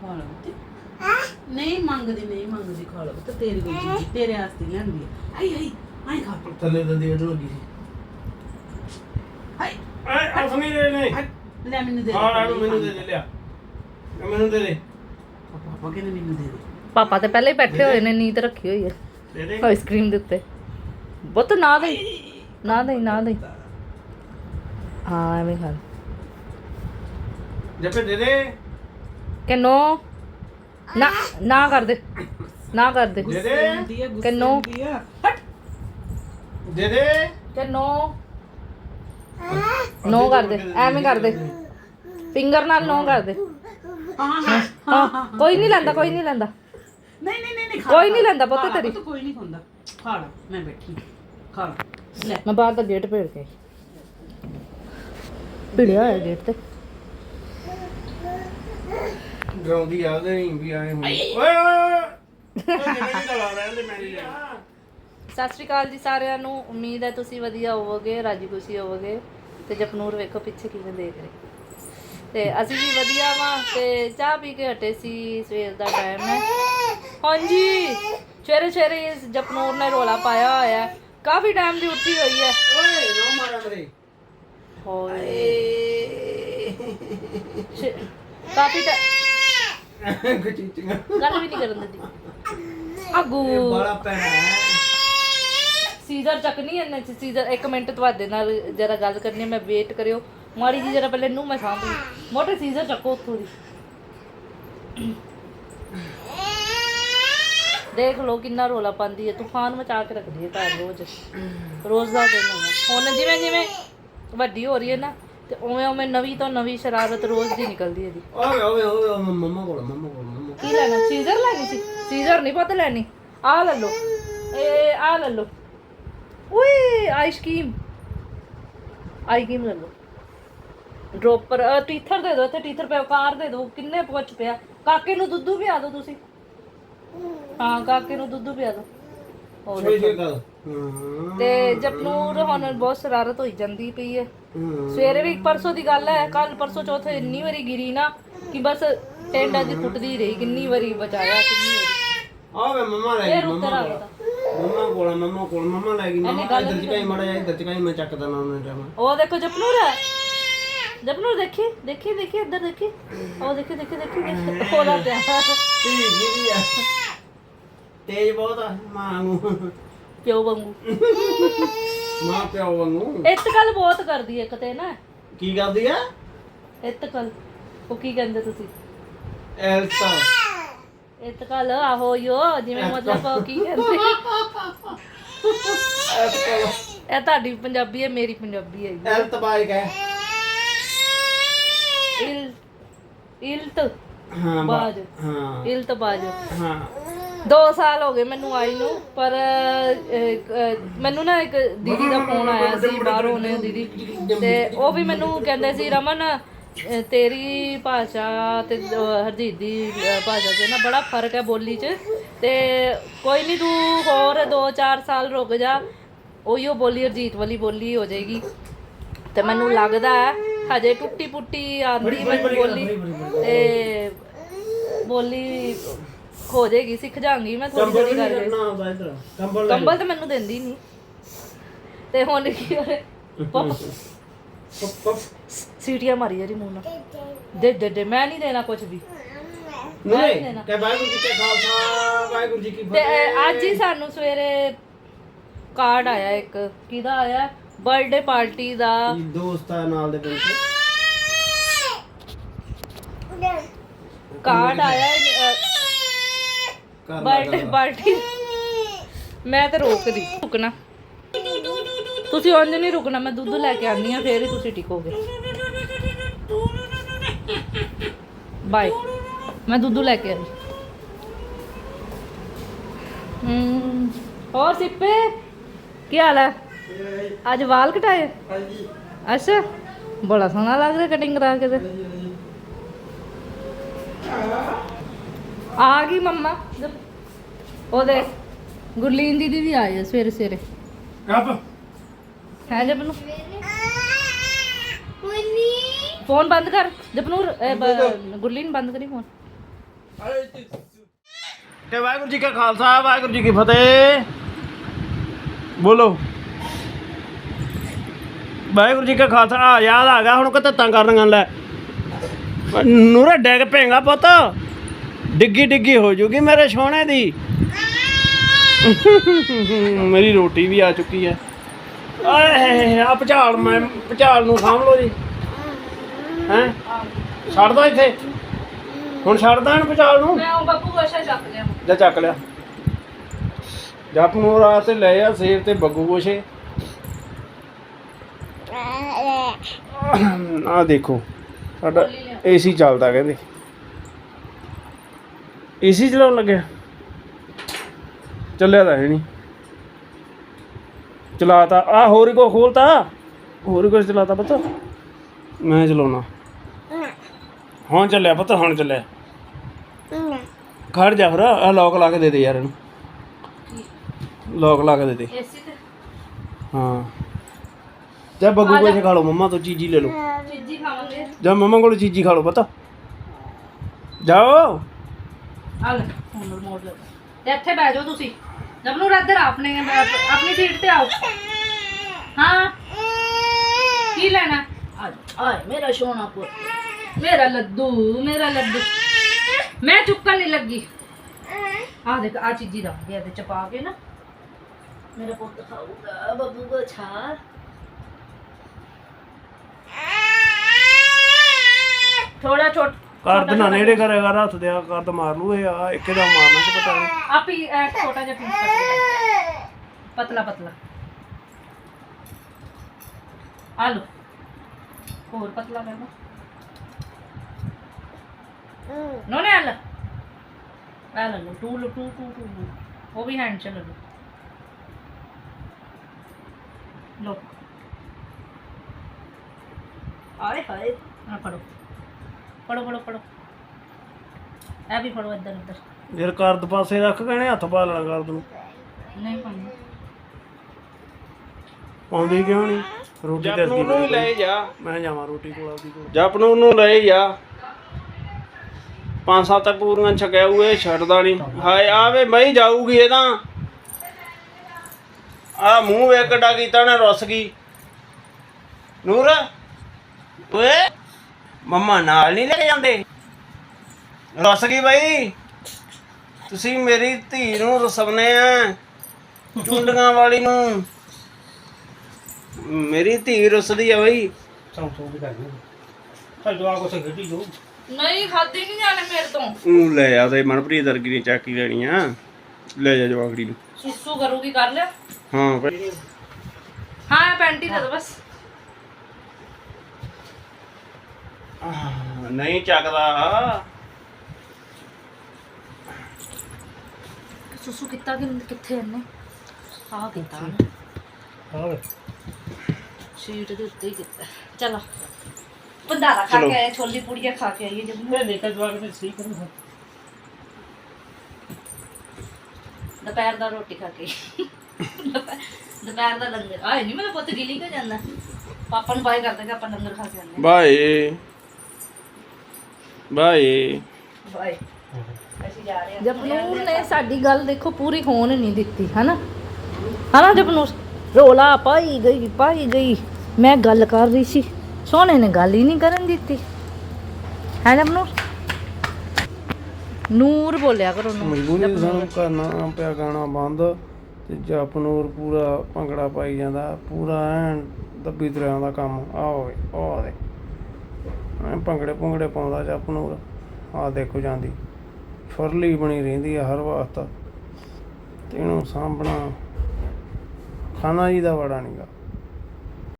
ਖਾ ਲਓ ਤੇ ਨਹੀਂ ਮੰਗਦੀ ਨਹੀਂ ਮੰਗਦੀ ਖਾ ਲਓ ਤੇ ਤੇਰੀ ਕੋਈ ਚੀਜ਼ ਤੇਰੇ ਵਾਸਤੇ ਲਿਆਂਦੀ ਹੈ ਆਈ ਆਈ ਆਈ ਖਾ। ਥੱਲੇ ਤਾਂ ਦੇੜ ਲੱਗੀ ਸੀ। ਆਈ ਐ ਅਸ ਨਹੀਂ ਦੇ ਨੇ। ਆਈ, ਲੈ ਮੈਨੂੰ ਦੇ ਹਾਂ ਇਹਨੂੰ ਮੈਨੂੰ ਦੇ ਦੇ ਲਿਆ। ਇਹ ਮੈਨੂੰ ਦੇ ਦੇ। ਪਾਪਾ ਕਹਿੰਦੇ ਮੈਨੂੰ ਦੇ ਦੇ। ਪਾਪਾ ਤੇ ਪਹਿਲੇ ਹੀ ਬੈਠੇ ਹੋਏ ਨੇ ਨੀਂਦ ਰੱਖੀ ਹੋਈ ਹੈ। ਦੇ ਦੇ। ਆਈਸਕ੍ਰੀਮ ਦੇ ਉੱਤੇ। ਬਹੁਤ ਨਾ ਦੇ। ਨਾ ਦੇ ਨਾ ਦੇ। ਹਾਂ ਐਵੇਂ ਖਾ ਜੱਪੇ ਦੇ ਦੇ। ਕਿ ਨੋ ਨਾ ਨਾ ਕਰ ਦੇ ਨਾ ਕਰ ਦੇ। ਦੇ ਦੇ। ਹੁੰਦੀ ਹੈ ਗੁੱਸੇ ਕਿੰਨੂ? ਹੁੰਦੀ ਆ। ਹਟ। ਦੇ ਦੇ। ਕਿ ਨੋ ਨੋ ਕਰ ਦੇ ਐਵੇਂ ਕਰ ਦੇ। ਫਿੰਗਰ ਨਾਲ ਨੋ ਕਰ ਦੇ। ਹਾਂ ਹਾਂ ਹਾਂ ਕੋਈ ਨਹੀਂ ਲੈਂਦਾ ਕੋਈ ਨਹੀਂ ਲੈਂਦਾ। ਨਹੀਂ ਨਹੀਂ ਨਹੀਂ ਕੋਈ ਨਹੀਂ ਲੈਂਦਾ ਪੁੱਤ ਤੇਰੀ। ਕੋਈ ਨਹੀਂ ਖਾਂਦਾ ਖਾ ਲਾ ਮੈਂ ਬੈਠੀ ਖਾ ਲਾ। ਲੈ। ਮੈਂ ਬਾਹਰ ਦਾ ਗੇਟ ਭੇੜ ਕੇ। ਭਿੜਿਆ ਹੋਇਆ ਗੇਟ ਤੇ। ਡਰਾਉਂਦੀ ਆ ਉਹਦੇ ਨਹੀਂ ਵੀ ਆਏ ਹੋਏ। ਓਏ ਓਏ ਜਿਵੇਂ ਨਹੀਂ ਲਾ ਰਹਿੰਦੇ ਮੇਰੀ ਯਾਰ ਸਤਿ ਸ਼੍ਰੀ ਅਕਾਲ ਜੀ ਸਾਰਿਆਂ ਨੂੰ। ਉਮੀਦ ਹੈ ਤੁਸੀਂ ਵਧੀਆ ਹੋਵੋਗੇ ਰਾਜੀ ਖੁਸ਼ੀ ਹੋਵੋਗੇ। ਤੇ ਜਪਨੂਰ ਵੇਖੋ ਪਿੱਛੇ ਕਿਵੇਂ ਦੇਖ ਰਹੇ। ਤੇ ਅਸੀਂ ਵੀ ਵਧੀਆ ਵਾਂ ਤੇ ਚਾਹ ਪੀ ਕੇ ਹਟੇ ਸੀ ਸਵੇਰ ਦਾ ਟਾਈਮ ਹੈ। ਹਾਂਜੀ ਸਵੇਰੇ ਸਵੇਰੇ ਇਸ ਜਪਨੂਰ ਨੇ ਰੋਲਾ ਪਾਇਆ ਹੋਇਆ ਹੈ। ਕਾਫੀ ਟਾਈਮ ਦੀ ਉੱਠੀ ਹੋਈ ਹੈ। ਓਏ ਨਾ ਮਾਰਾ। ਮੇਰੇ ਹੋਏ। ਕਾਫੀ ਟਾਈਮ ਖਚੀਚੀਆਂ ਗੱਲ ਵੀ ਨਹੀਂ ਕਰਨ ਦਿੰਦੀ। ਆਗੂ। ਬੜਾ ਪੈਣਾ ਹੈ। ਸੀਜ਼ਰ ਚੱਕਣੀ ਇੰਨੇ ਚ ਸੀਜ਼ਰ ਇੱਕ ਮਿੰਟ ਤੁਹਾਡੇ ਨਾਲ ਜਰਾ ਗੱਲ ਕਰਨੀ ਹੈ, ਮੈਂ ਵੇਟ ਕਰਿਓ। ਮਾੜੀ ਜੀ ਜਰਾ ਪਹਿਲੇ ਨੂੰ ਮੈਂ ਸਾਂਭੂ। ਮੋਟੇ ਸੀਜ਼ਰ ਚੱਕੋ ਉੱਥੋਂ ਦੀ। ਦੇਖ ਲਓ ਕਿੰਨਾ ਰੋਲਾ ਪਾਉਂਦੀ ਹੈ ਤੂਫਾਨ ਮਚਾ ਕੇ ਰੱਖਦੀ ਹੈ ਘਰ ਰੋਜ਼। ਰੋਜ਼ ਦਾ ਦਿਨ ਹੈ ਹੁਣ ਜਿਵੇਂ ਜਿਵੇਂ ਵੱਡੀ ਹੋ ਰਹੀ ਹੈ ਨਾ ਤੇ ਉਵੇਂ ਉਵੇਂ ਨਵੀਂ ਤੋਂ ਨਵੀਂ ਸ਼ਰਾਰਤ ਰੋਜ਼ ਦੀ ਨਿਕਲਦੀ ਹੈ ਦੀ ਓਏ ਓਏ ਓਏ ਓਏ, ਮੰਮਾ ਕੋਲ ਮੰਮਾ ਕੋਲ ਮੰਮਾ ਕੀ ਲੈਣਾ? ਸੀਜ਼ਰ ਲੈਣੀ ਸੀ? ਸੀਜ਼ਰ ਨਹੀਂ ਪਤਾ ਲੈਣੀ। ਆ ਲੈ ਲਓ। ਇਹ ਆ ਲੈ ਲਓ। ਓਏ ਆਈਸਕ੍ਰੀਮ ਆਈਸਕ੍ਰੀਮ ਲੈ ਲਓ। ਡ੍ਰੋਪਰ ਟੀਥਰ ਦੇ ਦਿਓ ਇੱਥੇ ਟੀਥਰ ਪਿਆ ਕਾਰ ਦੇ ਦਿਓ। ਕਿੰਨੇ ਪੁੱਛ ਪਿਆ। ਕਾਕੇ ਨੂੰ ਦੁੱਧੂ ਪਿਆ ਦਿਓ ਤੁਸੀਂ। ਹਾਂ ਕਾਕੇ ਨੂੰ ਦੁੱਧੂ ਪਿਆ ਦਿਓ। ਹੋਰ ਕੋਈ ਗੱਲ। ਹਾਂ ਤੇ ਜਪਨੂਰ ਹੁਣ ਬਹੁਤ ਸ਼ਰਾਰਤ ਹੋਈ ਜਾਂਦੀ ਪਈ ਹੈ ਹਾਂ। ਸਵੇਰੇ ਵੀ ਪਰਸੋਂ ਦੀ ਗੱਲ ਹੈ ਕੱਲ ਪਰਸੋਂ ਚੌਥੇ ਇੰਨੀ ਵਾਰੀ ਗਿਰੀ ਨਾ ਕਿ ਬਸ ਟੈਂਡਾ ਦੀ ਟੁੱਟਦੀ ਰਹੀ ਕਿੰਨੀ ਵਾਰੀ ਬਚਾਇਆ ਕਿੰਨੀ ਵਾਰੀ। ਆ ਵੇ ਮੰਮਾ ਲੈ ਫੇਰ ਉੱਤਰ ਮੰਮਾ ਆ ਗਿਆ ਮੰਮਾ ਕੋਲ ਮੰਮਾ ਕੋਲ ਮੰਮਾ ਲੈ ਗਈ ਮੰਮਾ ਗੱਲ ਇੱਧਰ ਚਕਾਈ ਮੜਾ ਜਾ ਇੱਧਰ ਚਕਾਈ ਮੈਂ ਚੱਕਦਾ ਨਾ ਉਹਨੇ ਟਾਈਮ ਉਹ ਦੇਖੋ ਜਪਨੂਰ। ਜਪਨੂਰ ਦੇਖੀ ਦੇਖੀ ਦੇਖੀ ਇੱਧਰ ਦੇਖੀ। ਉਹ ਦੇਖੀ ਦੇਖੀ ਦੇਖੀ ਦੇਖੀ। ਹੋਲਾ ਪਿਆ। ਤੇਜ਼ ਜਿਹੜੀ ਆ। ਤੇਜ਼ ਬਹੁਤ ਆ ਮਾਂ ਨੂੰ ਪਿਓ ਵਾਂਗੂ। ਮਾਂ ਪਿਓ ਵਾਂਗੂ? ਇਤਕਲ ਬਹੁਤ ਕਰਦੀ ਹੈ ਕਿਤੇ ਨਾ। ਕੀ ਕਰਦੀ ਆ? ਇਤਕਲ ਉਹ ਕੀ ਕਹਿੰਦੇ ਤੁਸੀਂ? ਐਲਸਾ। ਇਤਕਲ ਆਹੋ ਯੋ ਜਿਵੇਂ ਮਤਲਬ ਉਹ ਕੀ ਕਹਿੰਦੇ। ਐਲਸਾ ਇਹ ਤੁਹਾਡੀ ਪੰਜਾਬੀ ਹੈ ਮੇਰੀ ਪੰਜਾਬੀ ਹੈ ਐਲ ਤਬਾਇਕ ਹੈ ਇਲ ਇਲਤ। ਹਾਂ ਬਾ- ਬਾਜ। ਹਾਂ। ਇਲਤ ਬਾਜ। ਹਾਂ। 2 ਸਾਲ ਹੋ ਗਏ ਮੈਨੂੰ ਆਈ ਨੂੰ ਪਰ ਅਹ, ਅਹ, ਮੈਨੂੰ ਨਾ ਇੱਕ ਦੀਦੀ ਦਾ ਫੋਨ ਆਇਆ ਸੀ ਬਾਹਰੋਂ ਨੇ ਦੀਦੀ ਤੇ ਉਹ ਵੀ ਮੈਨੂੰ ਕਹਿੰਦੇ ਸੀ ਰਮਨ ਅਹ, ਤੇਰੀ ਭਾਸ਼ਾ ਤੇ ਅਹ, ਹਰਜੀਤ ਦੀ ਅਹ, ਭਾਸ਼ਾ 'ਚ ਨਾ ਬੜਾ ਫ਼ਰਕ ਹੈ ਬੋਲੀ 'ਚ ਤੇ ਕੋਈ ਨਹੀਂ ਤੂੰ ਹੋਰ 2-4 ਸਾਲ ਰੁਕ ਜਾ ਉਹੀਓ ਬੋਲੀ ਹਰਜੀਤ ਵਾਲੀ ਬੋਲੀ ਹੋ ਜਾਏਗੀ। ਤੇ ਮੈਨੂੰ ਲੱਗਦਾ ਹੈ ਹਜੇ ਟੁੱਟੀ ਪੁੱਟੀ ਆਂਦੀ ਮੈਨੂੰ ਬੋਲੀ ਤੇ ਬੋਲੀ ਹੋ ਜਾਏਗੀ ਸਿੱਖ ਜਾਾਂਗੀ ਮੈਂ ਥੋੜੀ ਕੰਬਲ ਥੋੜੀ ਨਹੀਂ ਕਰਕੇ ਕਰਨਾ ਹੁੰਦਾ ਇੱਧਰ ਕੰਬਲ ਲੈ ਕੰਬਲ ਤਾਂ ਮੈਨੂੰ ਦਿੰਦੀ ਨਹੀਂ ਤੇ ਹੁਣ ਕੀ ਪਪ ਪਪ ਸੀਟੀਆਂ ਮਾਰੀ ਜਿਹੜੀ ਮੂੰਹ ਨਾਲ। ਦੇ ਦੇ ਦੇ ਮੈਂ ਨਹੀਂ ਦੇਣਾ ਕੁਝ ਵੀ। ਨਹੀਂ ਕਿ ਵਾਹਿਗੁਰੂ ਜੀ ਕਾ ਖਾਲਸਾ ਵਾਹਿਗੁਰੂ ਜੀ ਕੀ ਤੇ ਫਤਿਹ। ਅਹ, ਅੱਜ ਹੀ ਸਾਨੂੰ ਸਵੇਰੇ ਕਾਰਡ ਆਇਆ ਇੱਕ। ਕਿਹਦਾ ਆਇਆ? ਬਰਥਡੇ ਪਾਰਟੀ ਦਾ। ਇਹ ਦੋਸਤ ਨਾਲ ਦੇ ਬਿਲਕੁਲ ਕਾਰਡ ਆਇਆ ਕਰ ਪਾਰਟੀ ਮੈਂ ਤਾਂ ਰੋਕਦੀ। ਰੁਕਣਾ। ਤੁਸੀਂ ਉਂਝ ਨਹੀਂ ਰੁਕਣਾ ਮੈਂ ਦੁੱਧ ਲੈ ਕੇ ਆਨੀ ਆ ਫੇਰ ਹੀ ਤੁਸੀਂ ਟਿਕੋਗੇ। ਬਾਏ ਮੈਂ ਦੁੱਧ ਲੈ ਕੇ ਆਈ ਹੋਰ ਸਿੱਪੇ ਕੀ ਹਾਲ ਹੈ? ਅੱਜ ਵਾਲ ਕਟਾਏ? ਅੱਛਾ ਬੜਾ ਸੋਹਣਾ ਲੱਗ ਰਿਹਾ ਕਟਿੰਗ ਕਰਾ ਕੇ ਤੇ। ਆ ਗਈ ਮੰਮਾ। ਉਹਦੇ ਗੁਰਲੀਨ ਦੀਦੀ ਵੀ ਆਏ ਆ ਸਵੇਰੇ ਸਵੇਰੇ। ਕੱਪ ਹੈ ਜਪਨੂ। ਫੋਨ ਬੰਦ ਕਰ। ਜਪਨੂਰ ਗੁਰਲੀਨ ਬੰਦ ਕਰੀ ਫੋਨ। ਤੇ ਵਾਹਿਗੁਰੂ ਜੀ ਕਾ ਖਾਲਸਾ ਵਾਹਿਗੁਰੂ ਜੀ ਕੀ ਫਤਿਹ। ਬੋਲੋ। ਵਾਹਿਗੁਰੂ ਜੀ ਕਾ ਖਾਲਸਾ ਆ ਯਾਦ ਆ ਗਿਆ ਹੁਣ ਕਿਤੇ ਤਾਂ ਕਰਨੀਆਂ ਲੈ ਨੂਰੇ ਡੈਗ ਪੇਗਾ ਪੁੱਤ। ਡਿੱਗੀ ਡਿੱਗੀ ਹੋ ਜੂਗੀ ਮੇਰੇ ਸੋਹਣੇ ਦੀ। ਮੇਰੀ ਰੋਟੀ ਵੀ ਆ ਚੁੱਕੀ ਹੈ। ਆਏ ਆ ਪਚਾਲ ਮੈਂ ਪਚਾਲ ਨੂੰ ਸਾਂਭ ਲਓ ਜੀ। ਹੈ? ਛੱਡ ਦੋ ਇੱਥੇ? ਹੁਣ ਛੱਡਦਾ ਇਹਨੂੰ ਪਚਾਲ ਨੂੰ? ਮੈਂ ਉਹ ਬਾਪੂ ਗੋਸ਼ਾ ਚੱਕ ਲਿਆ। ਜਾ ਚੱਕ ਲਿਆ। ਜਪ ਨੂੰ ਰਾਤ ਤੇ ਲੈ ਆ ਸੇਬ ਤੇ ਬੱਗੂ ਗੋਸ਼ੇ ਆ ਦੇਖੋ ਸਾਡਾ ਏਸੀ ਚੱਲਦਾ ਕਹਿੰਦੇ। ਏਸੀ ਚਲਾਉਣ ਲੱਗਿਆ। ਚੱਲਿਆ ਤਾਂ ਹੈ ਨਹੀਂ। ਚਲਾਤਾ। ਆ ਹੋਰ ਕੋ ਖੋਲਤਾ। ਹੋਰ ਕੁਛ ਚਲਾਤਾ ਪਤਾ। ਮੈਂ ਚਲਾਉਣਾ। ਹੁਣ ਚੱਲਿਆ ਪਤਾ ਹੁਣ ਚੱਲਿਆ। ਖੜ ਜਾ ਫਿਰ। ਆ ਲੋਕ ਲਾ ਕੇ ਦੇ ਦੇ ਯਾਰ ਇਹਨੂੰ। ਲੋਕ ਲਾ ਕੇ ਦੇ ਦੇ। ਏਸੀ ਤੇ? ਹਾਂ। ਜਾ ਬੱਗੂ ਕੋਈ ਖਾ ਲਓ ਮੰਮਾ ਤੋਂ ਚੀਜ਼ੀ ਲੈ ਲਓ। ਚੀਜ਼ੀ ਖਾਵਾਂਗੇ ਜਾ ਮੰਮਾ ਕੋਲ ਚੀਜ਼ੀ ਖਾ ਲਓ ਪਤਾ। ਜਾਓ। ਆ ਲੈ, ਹੁਣ ਰਿਮੋਟ ਲੈ ਤੇ ਇੱਥੇ ਬਹਿ ਜਾਓ ਤੁਸੀਂ। ਜਬ ਇੱਧਰ ਆਪਣੇ ਆਪਣੀ ਸੀਟ ਤੇ ਆਓ। ਹਾਂ? ਕੀ ਲੈਣਾ? ਆ ਆਏ ਮੇਰਾ ਸੋਨਾ ਪੁੱਤ। ਮੇਰਾ ਲੱਡੂ ਮੇਰਾ ਲੱਡੂ। ਮੈਂ ਚੁੱਕਣ ਨਹੀਂ ਲੱਗੀ। ਆ ਦੇਖ ਆ ਚੀਜ਼ੀ ਦਾ, ਇਹਦੇ ਚ ਪਾ ਕੇ ਨਾ। ਮੇਰਾ ਪੁੱਤ ਖਾਊਗਾ ਬੱਬੂ ਕੋ ਛਾਰ ਥੋੜਾ ਛੋਟ ਕਰ ਦੇਣਾ ਨੇੜੇ ਕਰੇ ਕਰ ਹੱਥ ਦਿਆ ਕਰ ਤਾਂ ਮਾਰ ਲੂ ਇਹ ਆ ਇੱਕੇ ਦਾ ਮਾਰਨਾ ਤੇ ਪਤਾ ਨਹੀਂ ਆਪੀ ਛੋਟਾ ਜਿਹਾ ਪੀਸ ਕੱਟ ਲੈਣਾ। ਪਤਲਾ ਪਤਲਾ। ਆ ਹੋਰ ਪਤਲਾ ਕਰ ਲਓ। ਨੋ ਨੇ ਆਲ ਆ ਲਓ ਟੂ ਲਓ ਟੂ ਟੂ ਟੂ ਉਹ ਵੀ ਹੈਂਡ ਚ ਲੈ ਲਓ। ਆਏ ਹਾਏ। ਆ ਫੜੋ। ਫੜੋ ਫੜੋ ਫੜੋ। ਇਹ ਵੀ ਫੜੋ ਇੱਧਰ ਉੱਧਰ ਯਾਰ ਕਰਦ ਪਾਸੇ ਰੱਖ ਕਹਿੰਦੇ ਹੱਥ ਪਾ ਲੈਣਾ ਕਰਦ ਨੂੰ। ਨਹੀਂ ਪਾਉਂਦੀ ਪਾਉਂਦੀ ਕਿਉਂ ਨਹੀਂ ਰੋਟੀ ਤੇ ਜਪ ਨੂੰ ਲੈ ਜਾ। ਮੈਂ ਜਾਵਾਂ ਰੋਟੀ ਕੋਲ ਆਪਦੀ ਕੋਲ। ਜਪ ਨੂੰ ਲੈ ਜਾ। ਪੰਜ ਸੱਤ ਪੂਰੀਆਂ ਛਕਿਆ ਹੋਏ ਛੱਡਦਾ ਨਹੀਂ ਹਾਏ ਆਵੇ ਮਈ ਜਾਊਗੀ ਇਹ ਤਾਂ। ਆ ਮੂੰਹ ਵੇਖਡਾ ਕੀਤਾ ਨੇ ਰੁੱਸ ਗਈ। ਨੂਰ ਓਏ। ਮੰਮਾ ਨਾਲ ਨਹੀਂ ਲੈ ਜਾਂਦੇ। ਰੁੱਸ ਗਈ ਬਾਈ। ਤੁਸੀਂ ਮੇਰੀ ਧੀ ਨੂੰ ਰਸਵਨੇ ਆ ਚੁੰਡੀਆਂ ਵਾਲੀ ਨੂੰ। ਮੇਰੀ ਧੀ ਰੁੱਸਦੀ ਆ ਬਾਈ। ਸੌਂ ਸੌਂ ਕੇ ਕਰਦੇ ਚੱਲ ਜਵਾ ਕੋ ਸੰਗਤੀ ਜੋ ਨਹੀਂ ਖਾਦੀ ਨਹੀਂ ਜਾਣੇ ਮੇਰੇ ਤੋਂ? ਉਹ ਲੈ ਆ ਤੇ ਮਨਪ੍ਰੀਤ ਅਰਗੀ ਨੇ ਚਾਕੀ ਲੈਣੀ ਆ। ਲੈ ਜਾ ਜਵਾਕੜੀ ਨੂੰ। ਸੁਸੂ ਕਰੂਗੀ ਕਰ ਲਿਆ। ਹਾਂ ਪੈਂਟੀ ਦੇ ਦੋ ਬਸ। ਨਹੀਂ ਚੱਕਦਾ। ਸੁਸੂ ਕੀਤਾ ਕਿ ਕਿੱਥੇ ਇਹਨੇ? ਆ ਕੀਤਾ ਹੋਰ ਸ਼ੀਟ ਦੇ ਉੱਤੇ ਹੀ ਕੀਤਾ। ਚਲੋ। ਬੰਦਾਰਾ ਖਾ ਕੇ ਛੋਲੀ ਪੂੜੀਆਂ ਖਾ ਕੇ ਆਈਏ ਜੰਮੂ। ਮੈਂ ਨਿਕਲ ਜਵਾਗ ਤੇ ਸਹੀ ਕਰੂੰਗਾ। ਦੁਪਹਿਰ ਦਾ ਰੋਟੀ ਖਾ ਕੇ ਦੁਪਹਿਰ ਦਾ ਲੰਗਰ। ਆਏ ਨਹੀਂ ਮੈਨੂੰ ਪੁੱਤ ਗਿਲੀ ਕਾ ਜਾਂਦਾ? ਪਾਪਾ ਨੂੰ ਬਾਏ ਕਰਦੇ ਕਿ ਆਪਾਂ ਲੰਗਰ ਖਾ ਕੇ ਆਉਂਦੇ ਬਾਏ। ਬਾਏ। ਬਾਈ ਅਸੀਂ ਜਾ ਰਹੇ ਹਾਂ। ਜਪਨੂਰ ਨੇ ਸਾਡੀ ਗੱਲ ਦੇਖੋ ਪੂਰੀ ਹੋਣ ਨਹੀਂ ਦਿੱਤੀ ਹਨਾ? ਹਨਾ ਜਪਨੂਰ? ਰੋਲਾ ਪਾਈ ਗਈ ਪਾਈ ਗਈ। ਮੈਂ ਗੱਲ ਕਰ ਰਹੀ ਸੀ ਸੋਹਣੇ ਨੇ ਗੱਲ ਹੀ ਨਹੀਂ ਕਰਨ ਦਿੱਤੀ। ਹੈ ਜਪਨੂਰ? ਨੂਰ ਬੋਲਿਆ ਕਰੋ ਨੂਰ। ਮਜਬੂਰੀ ਸਾਨੂੰ ਕਰਨਾ ਪਿਆ ਗਾਣਾ ਬੰਦ ਤੇ ਜਪਨੂਰ ਪੂਰਾ ਭੰਗੜਾ ਪਾਈ ਜਾਂਦਾ ਪੂਰਾ ਐਨ ਦੱਬੀ ਦਰਿਆ ਦਾ ਕੰਮ। ਆ ਹੋਵੇ ਆ ਦੇ। ਐ ਭੰਗੜੇ ਭੰਗੜੇ ਪਾਉਂਦਾ ਜਪਨੂਰ ਆ ਦੇਖੋ ਜਾਂਦੀ। ਫੁਰਲੀ ਬਣੀ ਰਹਿੰਦੀ ਆ ਹਰ ਵਕਤ ਤੇ ਇਹਨੂੰ ਸਾਂਭਣਾ ਖਾਣਾ ਜੀ ਦਾ ਬੜਾ ਨਹੀਂਗਾ